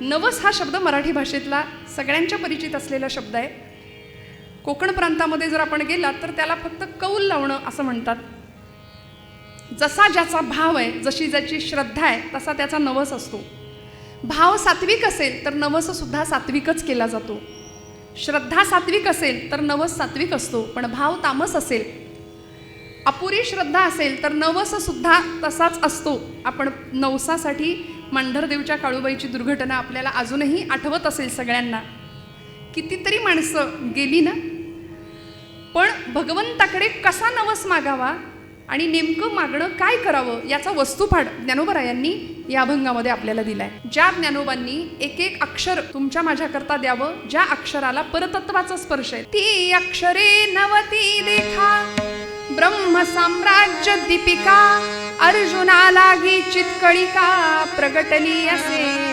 नवस हा शब्द मराठी भाषेतला सगळ्यांच्या परिचित असलेला शब्द आहे. कोकण प्रांतामध्ये जर आपण गेलात तर त्याला फक्त कौल लावणं असं म्हणतात. जसा ज्याचा भाव आहे जशी ज्याची श्रद्धा आहे तसा त्याचा नवस असतो. भाव सात्विक असेल तर नवससुद्धा सात्विकच केला जातो. श्रद्धा सात्विक असेल तर नवस सात्विक असतो. पण भाव तामस असेल अपुरी श्रद्धा असेल तर नवससुद्धा तसाच असतो. आपण नवसासाठी मांढरदेवच्या काळूबाईची दुर्घटना आपल्याला अजूनही आठवत असेल सगळ्यांना. कितीतरी माणसं गेली ना? पण भगवंताकडे कसा नवस मागावा आणि नेमकं मागणं काय करावं याचा वस्तुपाठ ज्ञानोबरायांनी या अभंगामध्ये आपल्याला दिलाय. ज्या ज्ञानोबांनी एक एक अक्षर तुमच्या माझ्याकरता द्यावं ज्या अक्षराला परतत्वाचा स्पर्श आहे ती अक्षरे नवती लेखा. ब्रह्म साम्राज्य दीपिका. अर्जुना लागी चितकळिका प्रगटली असे.